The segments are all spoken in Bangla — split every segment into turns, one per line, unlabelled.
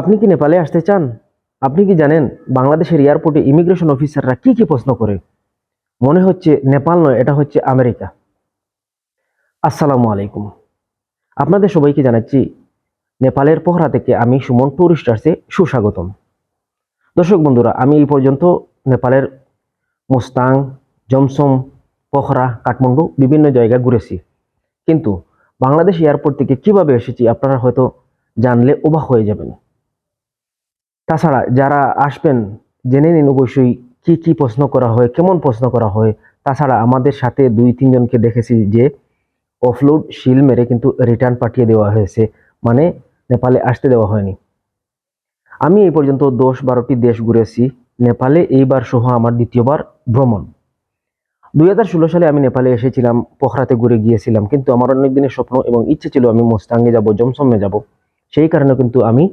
আপনি কি নেপালে আসতে চান? আপনি কি জানেন বাংলাদেশের এয়ারপোর্টে ইমিগ্রেশন অফিসাররা কি কি প্রশ্ন করে? মনে হচ্ছে নেপাল নয়, এটা হচ্ছে আমেরিকা। আসসালামু আলাইকুম। আপনাদের সবাইকে জানাচ্ছি, নেপালের পোহরা থেকে আমি সুমন টুরিস্টার্সে সুস্বাগতম। দর্শক বন্ধুরা, আমি এই পর্যন্ত নেপালের মুস্তাং, জমসম পোখরা কাঠমান্ডু বিভিন্ন জায়গায় ঘুরেছি। কিন্তু বাংলাদেশ এয়ারপোর্ট থেকে কীভাবে এসেছি আপনারা হয়তো জানলে অবাক হয়ে যাবেন। তাছাড়া যারা আসবেন, জেনে নিন অবশ্যই কি কি প্রশ্ন করা হয়, কেমন প্রশ্ন করা হয়। তাছাড়া আমাদের সাথে দুই তিনজনকে দেখেছি যে অফলোড শিল মেরে কিন্তু রিটার্ন পাঠিয়ে দেওয়া হয়েছে। মানে নেপালে আসতে দেওয়া হয়নি। আমি এই পর্যন্ত দশ, বারোটি দেশ ঘুরেছি। নেপালে এইবার সহ আমার দ্বিতীয়বার ভ্রমণ। দুই হাজার ষোলো সালে আমি নেপালে এসেছিলাম, পোখরাতে ঘুরে গিয়েছিলাম। কিন্তু আমার অনেক দিনের স্বপ্ন এবং ইচ্ছে ছিল আমি মোস্তাঙ্গে যাব জমসমে যাব। সেই কারণে কিন্তু আমি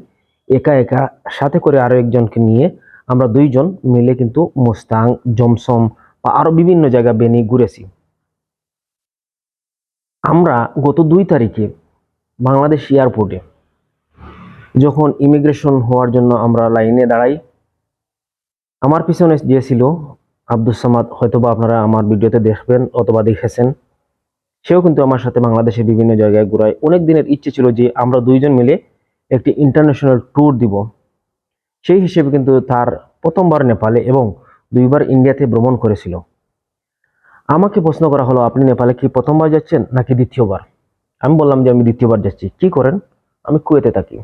একা একা, সাথে করে আরও একজনকে নিয়ে আমরা দুইজন মিলে কিন্তু মোস্তাং, জমসম বা আরও বিভিন্ন জায়গা বেনি ঘুরেছি। আমরা গত দুই তারিখে বাংলাদেশ এয়ারপোর্টে যখন ইমিগ্রেশন হওয়ার জন্য আমরা লাইনে দাঁড়াই, আমার পিছনে যে ছিল আব্দুল সামাদ, হয়তোবা আপনারা আমার ভিডিওতে দেখবেন অথবা দেখেছেন, সেও কিন্তু আমার সাথে বাংলাদেশের বিভিন্ন জায়গায় ঘুরায়। অনেক দিনের ইচ্ছে ছিল যে আমরা দুইজন মিলে একটি ইন্টারন্যাশনাল ট্যুর দিব। সেই হিসেবে কিন্তু তার প্রথমবার নেপালে এবং দুইবার ইন্ডিয়াতে ভ্রমণ করেছিল। আমাকে প্রশ্ন করা হলো, আপনি নেপালে কি প্রথমবার যাচ্ছেন নাকি দ্বিতীয়বার? আমি বললাম যে, আমি দ্বিতীয়বার যাচ্ছি। কি করেন? আমি কুয়েতে থাকি।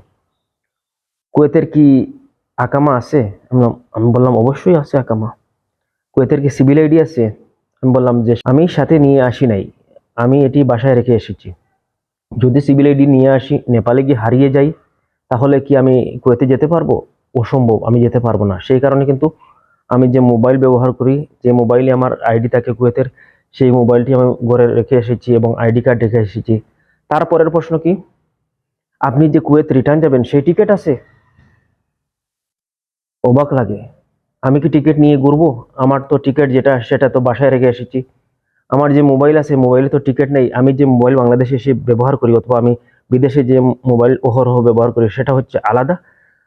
কুয়েতের কি আকামা আছে? আমি বললাম- অবশ্যই আছে আকামা। কুয়েতের কি সিভিল আইডি আছে? আমি বললাম যে, আমি সাথে নিয়ে আসি নাই। আমি এটি বাসায় রেখে এসেছি। যদি সিভিল আইডি নিয়ে আসি, নেপালে গিয়ে হারিয়ে যাই তাহলে কি আমি কুয়েতে যেতে পারব? অসম্ভব, আমি যেতে পারব না। সেই কারণে কিন্তু আমি যে মোবাইল ব্যবহার করি, যে মোবাইলে আমার আইডি থাকে কুয়েতের, সেই মোবাইলটি আমি ঘরে রেখে এসেছি এবং আইডি কার্ড রেখে এসেছি। তারপরের প্রশ্ন কি? আপনি যে কুয়েত রিটার্ন যাবেন, সেই টিকিট আছে? অবাক লাগে। আমি কি টিকিট নিয়ে ঘুরবো? আমার তো টিকিট যেটা, সেটা তো বাসায় রেখে এসেছি। আমার যে মোবাইল আছে, মোবাইলে তো টিকিট নেই। আমি যে মোবাইল বাংলাদেশে এসে ব্যবহার করি অথবা আমি বিদেশে যে মোবাইল অহরহ ব্যবহার করি সেটা হচ্ছে আলাদা।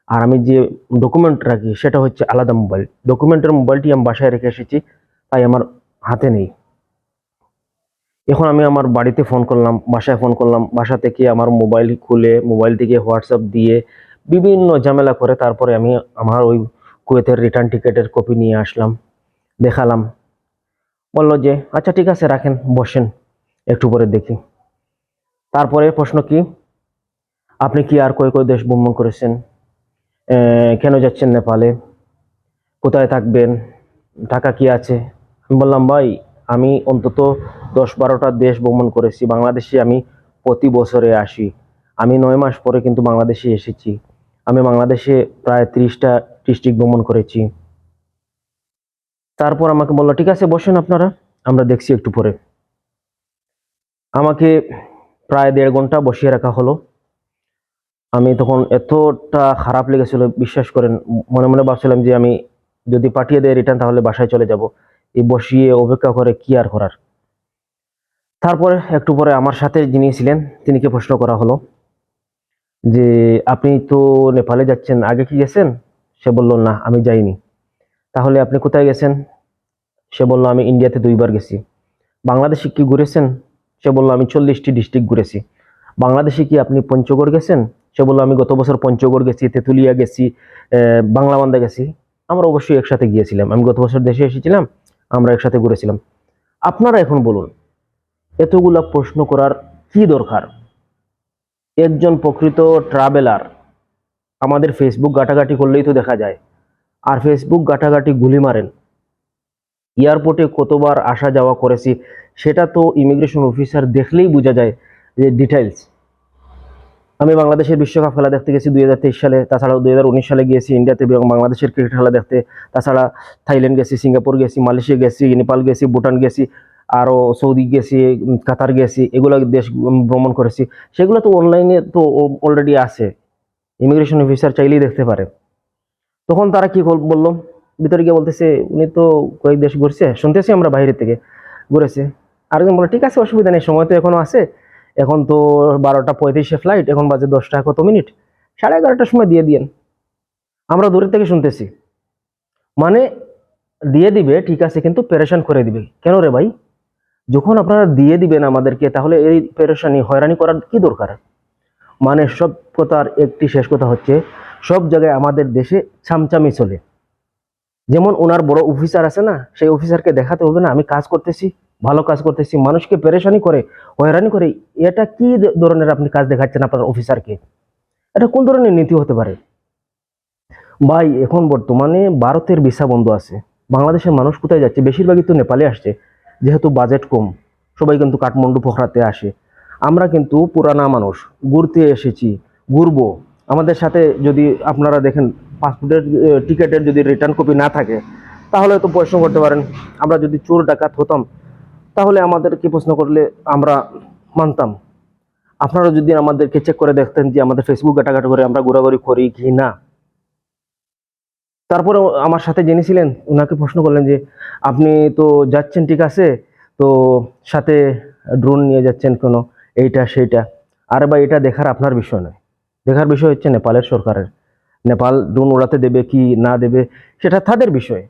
আর আমি যে ডকুমেন্ট রাখি সেটা হচ্ছে আলাদা মোবাইল। ডকুমেন্টের মোবাইলটি আমি বাসায় রেখে এসেছি, তাই আমার হাতে নেই। এখন আমি আমার বাড়িতে ফোন করলাম, বাসায় ফোন করলাম, বাসা থেকে আমার মোবাইল খুলে, মোবাইল থেকে হোয়াটসঅ্যাপ দিয়ে বিভিন্ন ঝামেলা করে তারপরে আমি আমার ওই কুয়েতের রিটার্ন টিকিটের কপি নিয়ে আসলাম, দেখালাম। বলল যে আচ্ছা ঠিক আছে, রাখেন, বসেন, একটু পরে দেখি। তারপরে প্রশ্ন কি? আপনি কি আর কয় কয় দেশ ভ্রমণ করেছেন? কেন যাচ্ছেন নেপালে? কোথায় থাকবেন? টাকা কি আছে? আমি বললাম, ভাই, আমি অন্তত দশ বারোটা দেশ ভ্রমণ করেছি। বাংলাদেশে আমি প্রতি বছরে আসি। আমি নয় মাস পরে কিন্তু বাংলাদেশে এসেছি। আমি বাংলাদেশে প্রায় ত্রিশটা ডিস্ট্রিক্ট ভ্রমণ করেছি। তারপর আমাকে বলল, ঠিক আছে, বসেন আপনারা। আমরা দেখছি একটু পরে। আমাকে প্রায় দেড় ঘণ্টা বসিয়ে রাখা হলো। আমি তখন এতটা খারাপ লেগেছিল, বিশ্বাস করেন, মনে মনে ভাবছিলাম যে আমি যদি পাঠিয়ে দেয় রিটার্ন তাহলে বাসায় চলে যাব। এই বসিয়ে অপেক্ষা করে কি আর করার। তারপরে একটু পরে আমার সাথে যিনি ছিলেন, তিনিকে প্রশ্ন করা হলো যে, আপনি তো নেপালে যাচ্ছেন, আগে কি গেছেন? সে বলল, না, আমি যাইনি। তাহলে আপনি কোথায় গেছেন? সে বলল, আমি ইন্ডিয়াতে দুইবার গেছি। বাংলাদেশে কি ঘুরেছেন? সে বলল, আমি চল্লিশটি ডিস্ট্রিক্ট ঘুরেছি। বাংলাদেশে কি আপনি পঞ্চগড় গেছেন? সে বলল, আমি গত বছর পঞ্চগড় গেছি, তেঁতুলিয়া গেছি বাংলাবান্ধা গেছি। আমরা অবশ্যই একসাথে গিয়েছিলাম। আমি গত বছর দেশে এসেছিলাম, আমরা একসাথে ঘুরেছিলাম। আপনারা এখন বলুন, এতগুলা প্রশ্ন করার কি দরকার? একজন প্রকৃত ট্রাভেলার আমাদের ফেসবুক ঘাটাঘাটি করলেই তো দেখা যায়। আর ফেসবুক ঘাটাঘাটি গুলি মারেন। এয়ারপোর্টে কতবার আসা যাওয়া করেছি, সেটা তো ইমিগ্রেশন অফিসার দেখলেই বোঝা যায় যে ডিটেলস আমি বাংলাদেশের বিশ্বকাপ খেলা দেখতে গেছি দুই হাজার তেইশ সালে, তাছাড়াও দুই হাজার উনিশ সালে গিয়েছি ইন্ডিয়াতে এবং বাংলাদেশের ক্রিকেট খেলা দেখতে, তাছাড়া থাইল্যান্ড গেছি, সিঙ্গাপুর গেছি, মালয়েশিয়া গেছি, নেপাল গেছি, ভুটান গেছি, আরও সৌদি গেছি কাতার গেছি, এগুলো দেশ ভ্রমণ করেছি। সেগুলো তো অনলাইনে তো অলরেডি আছে। ইমিগ্রেশন অফিসার চাইলেই দেখতে পারে। তখন তারা কি বলল? ভিতরে গিয়ে বলতেছে, উনি তো কয়েক দেশ ঘুরছে, শুনতেছি আমরা বাইরে থেকে ঘুরেছে। আরেকজন বলে, ঠিক আছে, অসুবিধা নেই, সময় তো এখনও আছে। এখন তো বারোটা পঁয়ত্রিশে ফ্লাইট এখন বাজে দশটা কত মিনিট সাড়ে এগারোটার সময় দিয়ে দিয়েন। আমরা দূরের থেকে শুনতেছি। মানে দিয়ে দিবে, ঠিক আছে, কিন্তু পেরেশান করে দিবে। কেন রে ভাই? যখন আপনারা দিয়ে দিবেন আমাদেরকে, তাহলে এই পেরেশানি হয়রানি করার কি দরকার? মানে সব কথার একটি শেষ কথা হচ্ছে, সব জায়গায় আমাদের দেশে ছামচামি চলে। যেমন ওনার বড় অফিসার আছে না, সেই অফিসারকে দেখাতে হবে না, আমি কাজ করতেছি, ভালো কাজ করতেছি, মানুষকে পেরেশানি করে, হয়রানি করে, এটা কি ধরনের আপনি কাজ দেখাচ্ছেন আপনার অফিসারকে এটা কোন ধরনের নীতি হতে পারে? ভাই, এখন বর্তমানে ভারতের ভিসা বন্ধ আছে, বাংলাদেশের মানুষ কোথায় যাচ্ছে? বেশিরভাগই তো নেপালে আসছে, যেহেতু বাজেট কম, সবাই কিন্তু কাঠমান্ডু পোখরাতে আসে। আমরা কিন্তু পুরানা মানুষ, ঘুরতে এসেছি, ঘুরবো। আমাদের সাথে যদি আপনারা দেখেন পাসপোর্টের টিকিটের যদি রিটার্ন কপি না থাকে, তাহলে তো প্রশ্ন করতে পারেন, আমরা যদি চোর ডাকাত হতাম, তাহলে আমাদেরকে প্রশ্ন করলে আমরা মানতাম। আপনারা যদি আমাদেরকে চেক করে দেখতেন যে আমাদের ফেসবুক ঘাটাঘাটি করে আমরা ঘোরাঘুরি করি কি না। তারপরে আমার সাথে জেনে ছিলেন ওনাকে প্রশ্ন করলেন যে, আপনি তো যাচ্ছেন, ঠিক আছে? তো সাথে ড্রোন নিয়ে যাচ্ছেন কোনো, এইটা, সেইটা। আর বা এটা দেখার আপনার বিষয় নয়। দেখার বিষয় হচ্ছে নেপালের সরকারের। নেপাল ড্রোন উড়াতে দেবে কি না দেবে, সেটা তাদের বিষয়।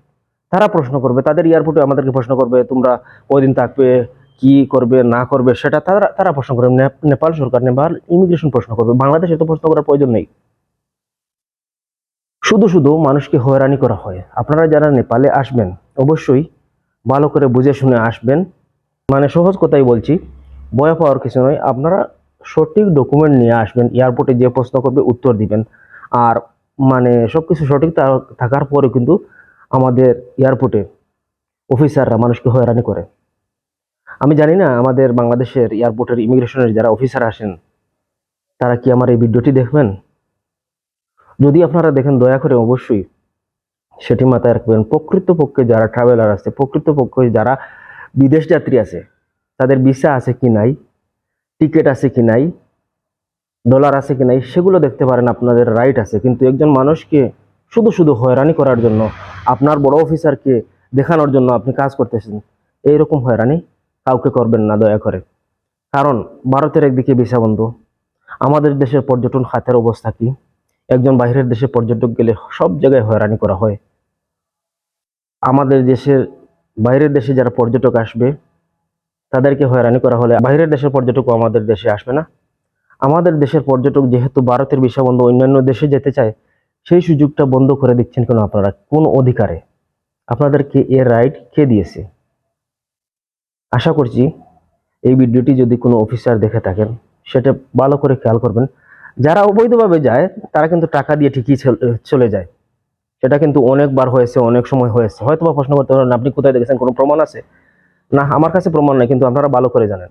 তারা প্রশ্ন করবে, তাদের এয়ারপোর্টে আমাদেরকে প্রশ্ন করবে, তোমরা কদিন থাকবে, কি করবে, না করবে, সেটা তারা তারা প্রশ্ন করবে। নেপাল সরকার, নেপাল ইমিগ্রেশন প্রশ্ন করবে। বাংলাদেশে তো প্রশ্ন করার প্রয়োজন নেই। শুধু শুধু মানুষকে হয়রানি করা হয়। আপনারা যারা নেপালে আসবেন, অবশ্যই ভালো করে বুঝে শুনে আসবেন। মানে সহজ কথাই বলছি, ভয় পাওয়ার কিছু নয়। আপনারা সঠিক ডকুমেন্ট নিয়ে আসবেন, এয়ারপোর্টে যে প্রশ্ন করবে, উত্তর দিবেন। আর মানে সব কিছু সঠিক থাকার পরে কিন্তু আমাদের এয়ারপোর্টে অফিসাররা মানুষকে হয়রানি করে। আমি জানি না আমাদের বাংলাদেশের এয়ারপোর্টের ইমিগ্রেশনের যারা অফিসার আসেন, তারা কি আমার এই ভিডিওটি দেখবেন? যদি আপনারা দেখেন, দয়া করে অবশ্যই সেটি মাথায় রাখবেন। প্রকৃতপক্ষে যারা ট্রাভেলার আছে, প্রকৃতপক্ষে যারা বিদেশ যাত্রী আছে, তাদের ভিসা আছে কি নাই টিকিট আছে কি নাই ডলার আছে কি নাই সেগুলো দেখতে পারেন, আপনাদের রাইট আছে। কিন্তু একজন মানুষকে শুধু শুধু হয়রানি করার জন্য, আপনার বড় অফিসারকে দেখানোর জন্য আপনি কাজ করতেছেন, এইরকম হয়রানি কাউকে করবেন না, দয়া করে। কারণ ভারতের একদিকে ভিসা বন্ধ, আমাদের দেশের পর্যটন খাতের অবস্থা কি? একজন বাইরের দেশে পর্যটক গেলে সব জায়গায় হয়রানি করা হয়। আমাদের দেশের, বাইরের দেশে যারা পর্যটক আসবে, তাদেরকে হয়রানি করা হলে, বাইরের দেশের পর্যটকও আমাদের দেশে আসবে না। আমাদের দেশের পর্যটক যেহেতু ভারতের ভিসা বন্ধ অন্যান্য দেশে যেতে চায়, সেই সুযোগটা বন্ধ করে দিচ্ছেন কেন আপনারা? কোন অধিকারে? আপনাদেরকে এর রাইট কে দিয়েছে? আশা করছি এই ভিডিওটি যদি কোনো অফিসার দেখে থাকেন, সেটা ভালো করে খেয়াল করবেন। যারা অবৈধভাবে যায়, তারা কিন্তু টাকা দিয়ে ঠিকই চলে যায়। সেটা কিন্তু অনেকবার হয়েছে, অনেক সময় হয়েছে। হয়তো বা প্রশ্ন করতে পারেন, আপনি কোথায় দেখেছেন? কোনো প্রমাণ আছে? না, আমার কাছে প্রমাণ নাই, কিন্তু আপনারা ভালো করে জানেন।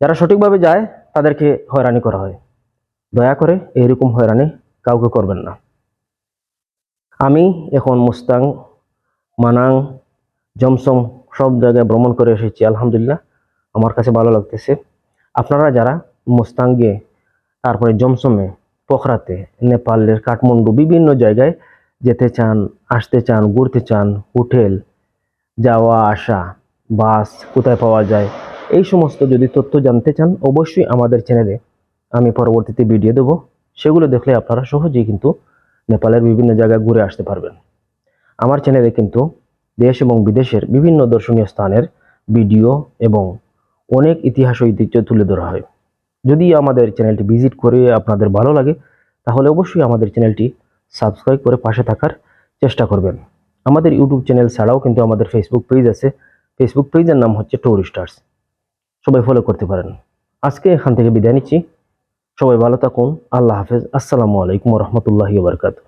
যারা সঠিকভাবে যায় তাদেরকে হয়রানি করা হয়। দয়া করে এইরকম হয়রানি কাউকে করবেন না। আমি এখন মুস্তাং, মানাং জমসম সব জায়গায় ভ্রমণ করে এসেছি, আলহামদুলিল্লাহ। আমার কাছে ভালো লাগতেছে। আপনারা যারা মুস্তাঙ্গে তারপরে জমসমে পোখরাতে, নেপালের কাঠমান্ডু বিভিন্ন জায়গায় যেতে চান, আসতে চান, ঘুরতে চান, হোটেল, যাওয়া, আসা, বাস কোথায় পাওয়া যায় এই সমস্ত যদি তথ্য জানতে চান, অবশ্যই আমাদের চ্যানেলে আমি পরবর্তীতে ভিডিও দেবো। সেগুলো দেখলে আপনারা সহজেই কিন্তু নেপালের বিভিন্ন জায়গায় ঘুরে আসতে পারবেন। আমার চ্যানেলে কিন্তু দেশ এবং বিদেশের বিভিন্ন দর্শনীয় স্থানের ভিডিও এবং অনেক ইতিহাস ঐতিহ্য তুলে ধরা হয়। যদি আমাদের চ্যানেলটি ভিজিট করে আপনাদের ভালো লাগে, তাহলে অবশ্যই আমাদের চ্যানেলটি সাবস্ক্রাইব করে পাশে থাকার চেষ্টা করবেন। আমাদের ইউটিউব চ্যানেল ছাড়াও কিন্তু আমাদের ফেসবুক পেজ আছে। ফেসবুক পেজের নাম হচ্ছে টুরিস্টার্স সবাই ফলো করতে পারেন। আজকে এখান থেকে বিদায় নিচ্ছি। সবাই ভালো থাকুন। আল্লাহ হাফেজ। আসসালামু আলাইকুম রহমতুল্লাহি বারকাতু